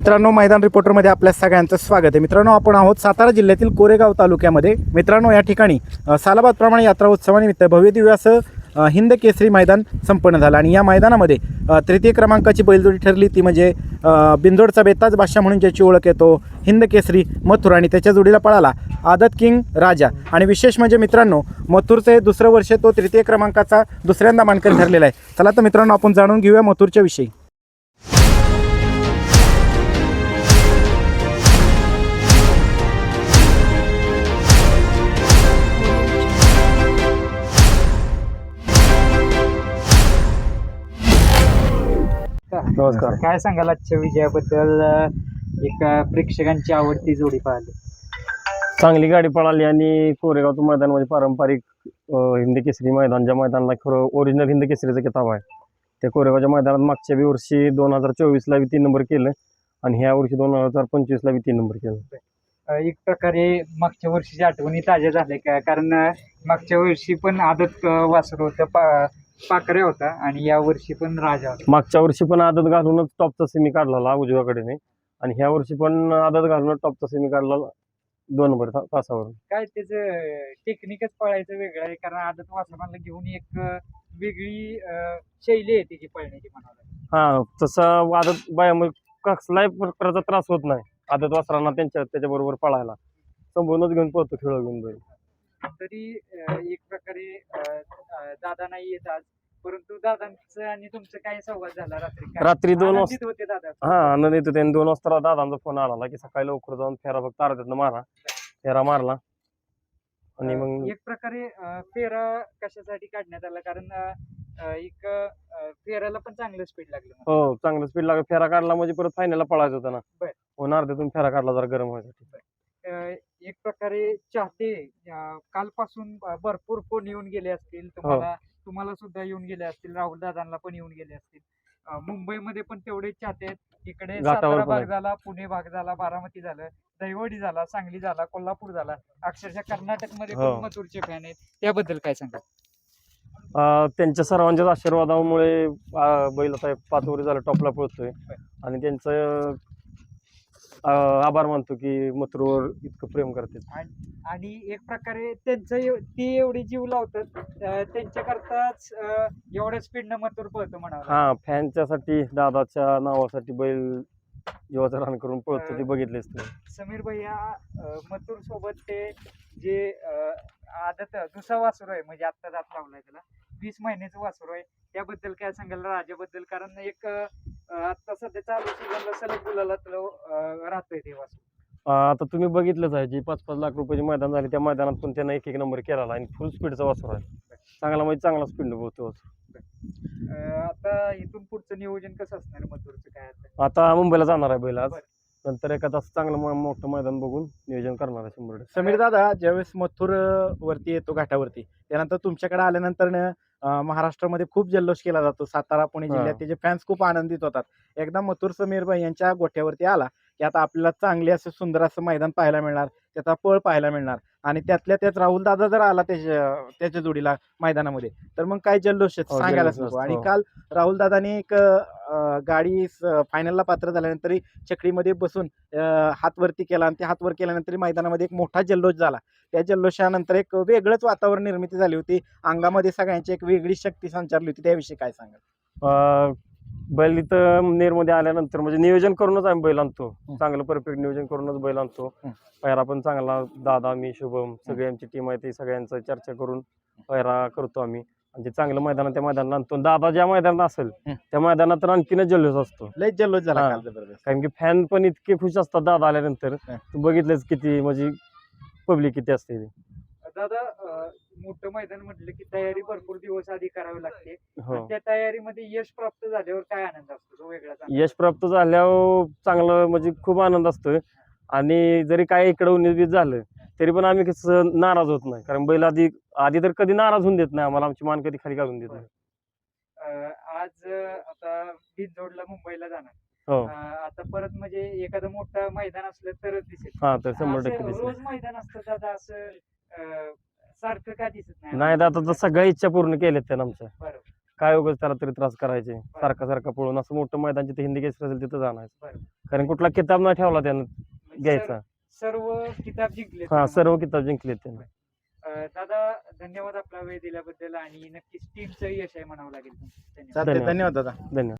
मित्रांनो मैदान रिपोर्टरमध्ये आपल्या सगळ्यांचं स्वागत आहे. मित्रांनो आपण आहोत सातारा जिल्ह्यातील कोरेगाव तालुक्यामध्ये. मित्रांनो या ठिकाणी अ, सालाबादप्रमाणे यात्रा उत्सवानिमित्त भव्य दिव्य असं हिंद केसरी मैदान संपन्न झालं. आणि या मैदानामध्ये तृतीय क्रमांकाची बैलजोडी ठरली. ती म्हणजे बिंदोडचा बेताज बादशाह म्हणून ज्याची ओळख येतो हिंद केसरी मथुर. आणि त्याच्या जोडीला पळाला आदत किंग राजा. आणि विशेष म्हणजे मित्रांनो मथुरचं हे दुसरं वर्ष तो तृतीय क्रमांकाचा दुसऱ्यांदा मानकर ठरलेला आहे. चला तर मित्रांनो आपण जाणून घेऊया मथुरच्या विषयी. नमस्कार. काय सांगाल आजच्या विजयाबद्दल? एक प्रेक्षकांची आवडती जोडी पाहिली. चांगली गाडी पळाली आणि कोरेगावचं मैदान म्हणजे पारंपरिक हिंद केसरी मैदान. ज्या मैदानाला खरं ओरिजिनल हिंद केसरीचा किताब आहे. त्या कोरेगावच्या मैदानात मागच्या बी वर्षी दोन हजार चोवीसला बी तीन नंबर केलं आणि ह्या वर्षी दोन हजार पंचवीसला बी तीन नंबर केलं. एक प्रकारे मागच्या वर्षीच्या आठवणी ताज्या झाल्या. का कारण मागच्या वर्षी पण आदत वासर होतं. पाकऱ्या होता आणि या वर्षी पण राजा होता. मागच्या वर्षी पण आदत घालूनच टॉपचा सेमी काढलेला उजव्याकडेने आणि ह्या वर्षी पण आदत घालूनच टॉपचा सेमी काढला दोन नंबर तासावर काय त्याचं टेक्निकच पळायचं वेगळं आहे कारण आदत वासराला घेऊन एक वेगळी शैली आहे त्याची पळण्याची म्हणाला हा तसं आदत बाया कसलाही प्रकारचा त्रास होत नाही आदत वासरांना त्यांच्या त्याच्याबरोबर पळायला. संपूर्णच घेऊन पळतो खेळ घेऊन तरी एक प्रकारे दादा नाही येत आज. परंतु दादांचं आणि तुमचं काय संवाद झाला रात्री? काय? रात्री दोन वाजता आनंदित होते दादा? हा आनंद येतो त्याने दोन वाजता दादांचा फोन आला. की सकाळी लवकर जाऊन फेरा फक्त अर्ध्यातनं मारा. फेरा मारला. आणि मग एक प्रकारे अं, फेरा कशासाठी काढण्यात आला? कारण अं, अं, एक अं, फेऱ्याला पण चांगलं स्पीड लागलं. हो चांगलं स्पीड लागत फेरा काढला म्हणजे परत फायनलला पळायचं होतं ना. बर. म्हणून अर्ध्यातून फेरा काढला जरा गरम व्हायसाठी. अं, एक प्रकारे चाहते अं, कालपासून भरपूर फोन येऊन गेले असतील. तुम्हाला तुम्हाला सुद्धा येऊन गेले असतील. राहुल दादांना पण येऊन गेले असतील. अं, मुंबईमध्ये पण तेवढेच चाहते आहेत. इकडे सातारा पण भाग आहेत. झाला पुणे भाग झाला बारामती झालं दैवडी झाला सांगली झाला कोल्हापूर झाला अक्षरशः कर्नाटकमध्ये हो. पण मथुरचे फॅन आहेत. त्याबद्दल काय सांगा अं, त्यांच्या सर्वांच्याच आशीर्वादामुळे अं, बैल आता पाच वर झालं टॉपला पळतोय. आणि त्यांचं अं, आभार मानतो की मथुरवर इतकं प्रेम करतात. आणि एक प्रकारे त्यांचं एव- ती एवढी जीव लावतात अं, त्यांच्याकरताच अं, एवढ्या स्पीडनं मथुर पळतो म्हणावं. हा फॅनच्यासाठी दादाच्या नावासाठी बैल जीवाचं रान करून पळतो ते बघितलेच तुम्ही. समीर भैया मथुर सोबत ते जे अं, आदत दुसरा वासरू आहे म्हणजे आत्ता जात लावलाय त्याला वीस महिन्याचं वासरू आहे. त्याबद्दल काय सांगाल? राजाबद्दल कारण एक अं, आता सध्या चालू सीझनला सलग गुलाला राहतोय ते आता तुम्ही बघितलंच आहे जी पाच पाच लाख रुपयाचे मैदान झाले त्या मैदानात पण त्यानं एक एक नंबर केला आणि फुल स्पीडचा वासर आहे. चांगला म्हणजे चांगला स्पीड होतो अं, आता इथून पुढचं नियोजन कसं असणार मथुरचं काय आता? आता मुंबईला जाणार आहे बैल आज. नंतर एका तास चांगलं मोठं मैदान बघून नियोजन करणार आहे शंभर. समीर दादा ज्यावेळेस मथुर वरती येतो घाटावरती त्यानंतर तुमच्याकडे आल्यानंतर महाराष्ट्रामध्ये खूप जल्लोष केला जातो. सातारा पुणे. जिल्ह्यात त्याचे फॅन्स खूप आनंदित होतात. एकदा मथुर समीर भाई यांच्या गोठ्यावरती आला की आता आपल्याला चांगले असं सुंदर असं मैदान पाहायला मिळणार. त्याचा पळ पाहायला मिळणार. आणि त्यातल्या त्यात राहुल दादा जर आला त्याच्या त्याच्या जोडीला मैदानामध्ये तर मग काय जल्लोष हो, सांगायलाच नको. आणि. काल राहुल दादाने एक गाडी फायनलला पात्र झाल्यानंतर चकडीमध्ये बसून अ, हात वरती केला आणि ते हात वर केल्यानंतर मैदानामध्ये एक मोठा जल्लोष झाला. त्या जल्लोषानंतर एक वेगळंच वातावरण निर्मिती झाली होती. अंगामध्ये सगळ्यांची एक वेगळी शक्ती संचारली होती. त्याविषयी काय सांगाल? अं, बैल इथं नेरमध्ये आल्यानंतर म्हणजे नियोजन करूनच आम्ही बैल आणतो. चांगलं परफेक्ट नियोजन करूनच बैल आणतो. पैरा पण चांगला दादा मी शुभम सगळी आमची टीम आहे ती सगळ्यांचं चर्चा करून पैरा करतो आम्ही आणि ते चांगलं मैदानात त्या मैदानात आणतो दादा ज्या मैदानात असेल. त्या मैदानात तर आणखीनच जल्लोष असतो लय जल्लोष झाला कारण की फॅन पण इतके खुश असतात दादा आल्यानंतर. तू बघितलंच किती म्हणजे पब्लिक किती असते. दादा मोठं मैदान म्हटलं की तयारी भरपूर दिवस आधी करावी लागते. हो. त्या तयारीमध्ये यश प्राप्त झाल्यावर काय आनंद असतो? तो वेगळाच आनंद. यश प्राप्त झाल्यावर चांगलं म्हणजे खूप आनंद असतोय. आणि जरी काय इकडं उन्नीस झालं तरी पण आम्ही कसं नाराज होत नाही. कारण बैल आधी आधी तर कधी नाराज होऊन देत नाही आम्हाला. आमची मान कधी खाली घालून देत नाही. अं, आज अं, आता बिनजोडला मुंबईला जाणार. हो. अं, आता परत म्हणजे एखादं मोठं मैदान असलं तरच दिसेल. हा तर शंभर असं टक्के दिसेल. रोज मैदान असतं दादा असं अं, सारखं का दिसत नाही? आता तर सगळ्या इच्छा पूर्ण केल्यात त्यानं आमच्या. बरोबर. काय उगाच त्याला तरी त्रास करायचे सारखा सारखा पळून असं मोठं मैदान जिथे हिंदी केसरी असेल तिथं जाणार. बरं. कारण कुठला किताब नाही ठेवला त्यानं म्हणजे घ्यायचा. सर- सर्व किताब जिंकले हा सर्व किताब जिंकले त्यानं. दादा धन्यवाद आपला वेळ दिल्याबद्दल आणि नक्कीच टीमचं यश आहे म्हणावं लागेल धन्यवाद. चालतंय धन्यवाद. धन्यवाद दादा. धन्यवाद.